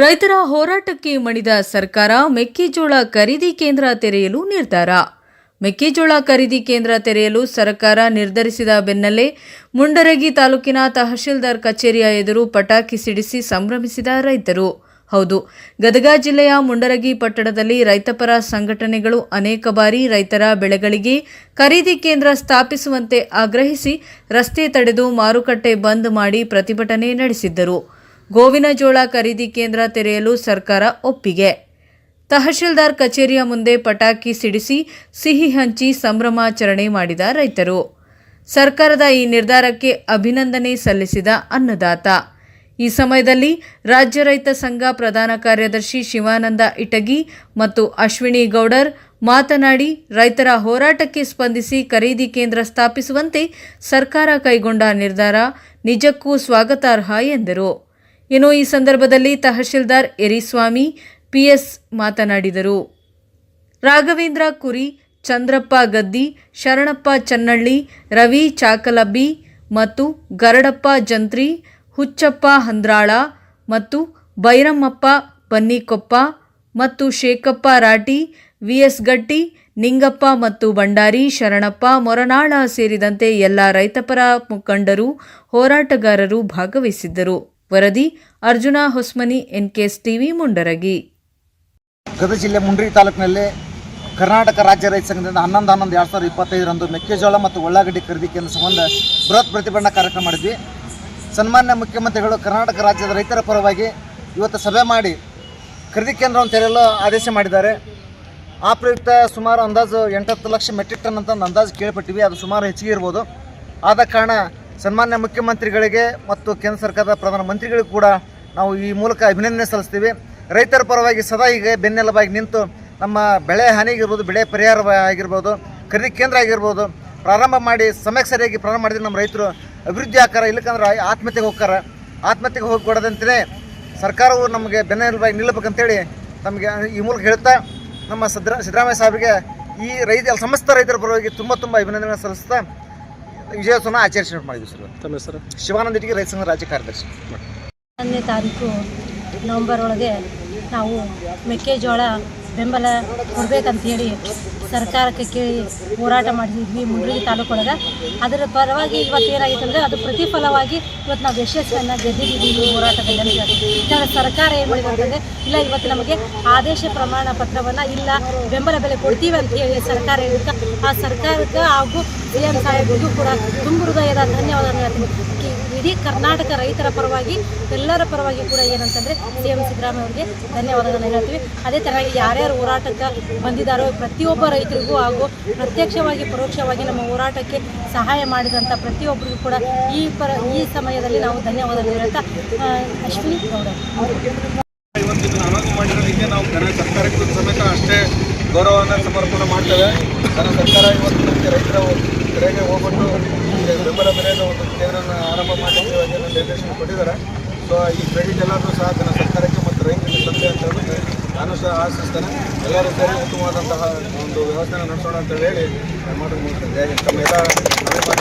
ರೈತರ ಹೋರಾಟಕ್ಕೆ ಮಣಿದ ಸರ್ಕಾರ ಮೆಕ್ಕೆಜೋಳ ಖರೀದಿ ಕೇಂದ್ರ ತೆರೆಯಲು ನಿರ್ಧಾರ. ಮೆಕ್ಕೆಜೋಳ ಖರೀದಿ ಕೇಂದ್ರ ತೆರೆಯಲು ಸರ್ಕಾರ ನಿರ್ಧರಿಸಿದ ಬೆನ್ನಲ್ಲೇ ಮುಂಡರಗಿ ತಾಲೂಕಿನ ತಹಶೀಲ್ದಾರ್ ಕಚೇರಿಯ ಎದುರು ಪಟಾಕಿ ಸಿಡಿಸಿ ಸಂಭ್ರಮಿಸಿದ ರೈತರು. ಹೌದು, ಗದಗ ಜಿಲ್ಲೆಯ ಮುಂಡರಗಿ ಪಟ್ಟಣದಲ್ಲಿ ರೈತಪರ ಸಂಘಟನೆಗಳು ಅನೇಕ ಬಾರಿ ರೈತರ ಬೆಳೆಗಳಿಗೆ ಖರೀದಿ ಕೇಂದ್ರ ಸ್ಥಾಪಿಸುವಂತೆ ಆಗ್ರಹಿಸಿ ರಸ್ತೆ ತಡೆದು ಮಾರುಕಟ್ಟೆ ಬಂದ್ ಮಾಡಿ ಪ್ರತಿಭಟನೆ ನಡೆಸಿದ್ದರು. ಗೋವಿನ ಜೋಳ ಖರೀದಿ ಕೇಂದ್ರ ತೆರೆಯಲು ಸರ್ಕಾರ ಒಪ್ಪಿಗೆ. ತಹಶೀಲ್ದಾರ್ ಕಚೇರಿಯ ಮುಂದೆ ಪಟಾಕಿ ಸಿಡಿಸಿ ಸಿಹಿ ಹಂಚಿ ಸಂಭ್ರಮಾಚರಣೆ ಮಾಡಿದ ರೈತರು. ಸರ್ಕಾರದ ಈ ನಿರ್ಧಾರಕ್ಕೆ ಅಭಿನಂದನೆ ಸಲ್ಲಿಸಿದ ಅನ್ನದಾತ. ಈ ಸಮಯದಲ್ಲಿ ರಾಜ್ಯ ರೈತ ಸಂಘ ಪ್ರಧಾನ ಕಾರ್ಯದರ್ಶಿ ಶಿವಾನಂದ ಇಟಗಿ ಮತ್ತು ಅಶ್ವಿನಿ ಗೌಡರ್ ಮಾತನಾಡಿ, ರೈತರ ಹೋರಾಟಕ್ಕೆ ಸ್ಪಂದಿಸಿ ಖರೀದಿ ಕೇಂದ್ರ ಸ್ಥಾಪಿಸುವಂತೆ ಸರ್ಕಾರ ಕೈಗೊಂಡ ನಿರ್ಧಾರ ನಿಜಕ್ಕೂ ಸ್ವಾಗತಾರ್ಹ ಎಂದರು. ಇನ್ನು ಈ ಸಂದರ್ಭದಲ್ಲಿ ತಹಶೀಲ್ದಾರ್ ಎರಿಸ್ವಾಮಿ ಪಿಎಸ್ ಮಾತನಾಡಿದರು. ರಾಘವೇಂದ್ರ ಕುರಿ, ಚಂದ್ರಪ್ಪ ಗದ್ದಿ, ಶರಣಪ್ಪ ಚನ್ನಳ್ಳಿ, ರವಿ ಚಾಕಲಬ್ಬಿ ಮತ್ತು ಗರಡಪ್ಪ ಜಂತ್ರಿ, ಹುಚ್ಚಪ್ಪ ಹಂದ್ರಾಳ ಮತ್ತು ಬೈರಮ್ಮಪ್ಪ ಬನ್ನಿಕೊಪ್ಪ ಮತ್ತು ಶೇಖಪ್ಪ ರಾಟಿ, ವಿಎಸ್ ಗಟ್ಟಿ, ನಿಂಗಪ್ಪ ಮತ್ತು ಭಂಡಾರಿ, ಶರಣಪ್ಪ ಮೊರನಾಳ ಸೇರಿದಂತೆ ಎಲ್ಲ ರೈತಪರ ಮುಖಂಡರು ಹೋರಾಟಗಾರರು ಭಾಗವಹಿಸಿದ್ದರು. ವರದಿ ಅರ್ಜುನ ಹೊಸ್ಮನಿ ಎನ್ಕೆಎಸ್ ಟಿವಿ ಮುಂಡರಗಿ. ಗದಗ ಜಿಲ್ಲೆ ಮುಂಡ್ರಿ ತಾಲೂಕಿನಲ್ಲಿ ಕರ್ನಾಟಕ ರಾಜ್ಯ ರೈತ ಸಂಘದಿಂದ ಹನ್ನೊಂದು ಹನ್ನೊಂದು ಎರಡು ಸಾವಿರದ ಇಪ್ಪತ್ತೈದರಂದು ಮೆಕ್ಕೆಜೋಳ ಮತ್ತು ಉಳ್ಳಾಗಡ್ಡಿ ಖರೀದಿ ಕೇಂದ್ರ ಸಂಬಂಧ ಬೃಹತ್ ಪ್ರತಿಭಟನಾ ಕಾರ್ಯಕ್ರಮ ಮಾಡಿದ್ವಿ. ಸನ್ಮಾನ್ಯ ಮುಖ್ಯಮಂತ್ರಿಗಳು ಕರ್ನಾಟಕ ರಾಜ್ಯದ ರೈತರ ಪರವಾಗಿ ಇವತ್ತು ಸಭೆ ಮಾಡಿ ಖರೀದಿ ಕೇಂದ್ರವನ್ನು ತೆರೆಯಲು ಆದೇಶ ಮಾಡಿದ್ದಾರೆ. ಆ ಪ್ರಯುಕ್ತ ಸುಮಾರು ಅಂದಾಜು ಎಂಟತ್ತು ಲಕ್ಷ ಮೆಟ್ರಿಕ್ ಟನ್ ಅಂತ ಒಂದು ಅಂದಾಜು ಕೇಳ್ಪಟ್ಟಿವಿ. ಅದು ಸುಮಾರು ಹೆಚ್ಚಿಗೆ ಇರ್ಬೋದು. ಆದ ಕಾರಣ ಸನ್ಮಾನ್ಯ ಮುಖ್ಯಮಂತ್ರಿಗಳಿಗೆ ಮತ್ತು ಕೇಂದ್ರ ಸರ್ಕಾರದ ಪ್ರಧಾನ ಮಂತ್ರಿಗಳಿಗೂ ಕೂಡ ನಾವು ಈ ಮೂಲಕ ಅಭಿನಂದನೆ ಸಲ್ಲಿಸ್ತೀವಿ. ರೈತರ ಪರವಾಗಿ ಸದಾ ಈಗ ಬೆನ್ನೆಲುಬಾಗಿ ನಿಂತು ನಮ್ಮ ಬೆಳೆ ಹಾನಿಗಿರ್ಬೋದು ಬೆಳೆ ಪರಿಹಾರ ಆಗಿರ್ಬೋದು ಖರೀದಿ ಕೇಂದ್ರ ಆಗಿರ್ಬೋದು, ಪ್ರಾರಂಭ ಮಾಡಿ ಸಮಯಕ್ಕೆ ಸರಿಯಾಗಿ ಪ್ರಾರಂಭ ಮಾಡಿದ್ರೆ ನಮ್ಮ ರೈತರು ಅಭಿವೃದ್ಧಿ ಆಕಾರ ಇಲ್ಲಕಂದ್ರೆ ಆತ್ಮಹತ್ಯೆಗೆ ಹೋಗ್ತಾರ. ಆತ್ಮಹತ್ಯೆಗೆ ಹೋಗಿಕೊಡದಂತೆಯೇ ಸರ್ಕಾರವು ನಮಗೆ ಬೆನ್ನೆಲುಬಾಗಿ ನಿಲ್ಲಬೇಕಂತೇಳಿ ನಮಗೆ ಈ ಮೂಲಕ ಹೇಳ್ತಾ ನಮ್ಮ ಸದ್ರ ಸಿದ್ದರಾಮಯ್ಯ ಸಾಹೇಬರಿಗೆ ಈ ರೈತ, ಸಮಸ್ತ ರೈತರ ಪರವಾಗಿ ತುಂಬ ತುಂಬ ಅಭಿನಂದನೆ ಸಲ್ಲಿಸ್ತಾ ವಿಜಯೋತ್ಸವನ ಆಚರಿಸಿ ಮಾಡಿದ್ವಿ ಸರ್. ತಮ್ಮ ಹೆಸರು? ಶಿವಾನಂದ ಇಟ್ಟಿಗೆ ರೈತ ಸಂಘದ ರಾಜ್ಯ ಕಾರ್ಯದರ್ಶಿ. ಹನ್ನೊಂದನೇ ತಾರೀಕು ನವಂಬರ್ ಒಳಗೆ ನಾವು ಮೆಕ್ಕೆಜೋಳ ಬೆಂಬಲ ಕೊಡ್ಬೇಕಂತ ಹೇಳಿ ಸರ್ಕಾರಕ್ಕೆ ಕೇಳಿ ಹೋರಾಟ ಮಾಡಿದ್ವಿ ಮುಂಡ್ರಿಗಿ ತಾಲೂಕೊಳಗೆ ಅದರ ಪರವಾಗಿ ಇವತ್ತು ಏನಾಗಿತ್ತು ಅಂದರೆ ಅದು ಪ್ರತಿಫಲವಾಗಿ ಇವತ್ತು ನಾವು ಯಶಸ್ಸನ್ನು ಗೆದ್ದಿದ್ದೀವಿ ಈ ಹೋರಾಟದಲ್ಲಿ ಅಂತ ಹೇಳ್ತೀವಿ. ಸರ್ಕಾರ ಏನು ಮಾಡಿದೆ ಅಂತಂದರೆ ಇಲ್ಲ, ಇವತ್ತು ನಮಗೆ ಆದೇಶ ಪ್ರಮಾಣ ಪತ್ರವನ್ನು ಇಲ್ಲ, ಬೆಂಬಲ ಬೆಲೆ ಕೊಡ್ತೀವಿ ಅಂತ ಹೇಳಿ ಸರ್ಕಾರ ಹೇಳಿದ ಆ ಸರ್ಕಾರಕ್ಕೆ ಹಾಗೂ ಸಿ ಎಂ ಕೂಡ ತುಂಬ ಹೃದಯದ ಧನ್ಯವಾದಗಳು ಹೇಳ್ತೀನಿ ಇಡೀ ಕರ್ನಾಟಕ ರೈತರ ಪರವಾಗಿ, ಎಲ್ಲರ ಪರವಾಗಿ ಕೂಡ ಏನಂತಂದರೆ ಸಿ ಎಂ ಸಿದ್ದರಾಮಯ್ಯ ಅವರಿಗೆ ಧನ್ಯವಾದಗಳನ್ನ ಹೇಳ್ತೀವಿ. ಅದೇ ಥರವಾಗಿ ಯಾರ್ಯಾರು ಹೋರಾಟಕ್ಕೆ ಬಂದಿದ್ದಾರೋ ಪ್ರತಿಯೊಬ್ಬ ರೈತರಿಗೂ ಹಾಗೂ ಪ್ರತ್ಯಕ್ಷವಾಗಿ, ಪರೋಕ್ಷವಾಗಿ ನಮ್ಮ ಹೋರಾಟಕ್ಕೆ ಸಹಾಯ ಮಾಡಿದಂಥ ಪ್ರತಿಯೊಬ್ಬರಿಗೂ ಕೂಡ ಈ ಪರ, ಈ ಸಮಯದಲ್ಲಿ ನಾವು ಧನ್ಯವಾದಗಳು ಹೇಳ್ತಾ ಅಶ್ವಿನಿ ಗೌಡ. ಇವತ್ತು ಮಾಡಿರೋದಕ್ಕೆ ನಾವು ಸರ್ಕಾರಕ್ಕೆ ಸಮೇತ ಅಷ್ಟೇ ಗೌರವವನ್ನು ಸಮರ್ಪಣ ಮಾಡ್ತೇವೆ. ನನ್ನ ಸರ್ಕಾರ ಇವತ್ತು ನಮಗೆ ರೈತರ ಕಡೆಗೆ ಹೋಗ್ಬಿಟ್ಟು ಬೆಂಬಲ ಬೆಲೆಯನ್ನು ಒಂದು ಕೇಂದ್ರವನ್ನು ಆರಂಭ ಮಾಡಿದ್ದೇವೆ ಅಂತ ನಿರ್ದೇಶನ ಕೊಟ್ಟಿದ್ದಾರೆ. ಸೊ ಈ ಕ್ರೆಡಿಟ್ ಎಲ್ಲರೂ ಸಹ ನನ್ನ ಸರ್ಕಾರಕ್ಕೆ ಮತ್ತು ರೈತರಿಗೆ ತಂದೆ ಅಂತ ಹೇಳಿ ನಾನು ಸಹ ಆಶಿಸ್ತೇನೆ. ಎಲ್ಲರೂ ಸೇರಿ ಉತ್ತಮವಾದಂತಹ ಒಂದು ವ್ಯವಸ್ಥೆನ ನಡೆಸೋಣ ಅಂತ ಹೇಳಿ ಮಾಡೋದು ತಮ್ಮ ಎಲ್ಲ ಧನ್ಯವಾದ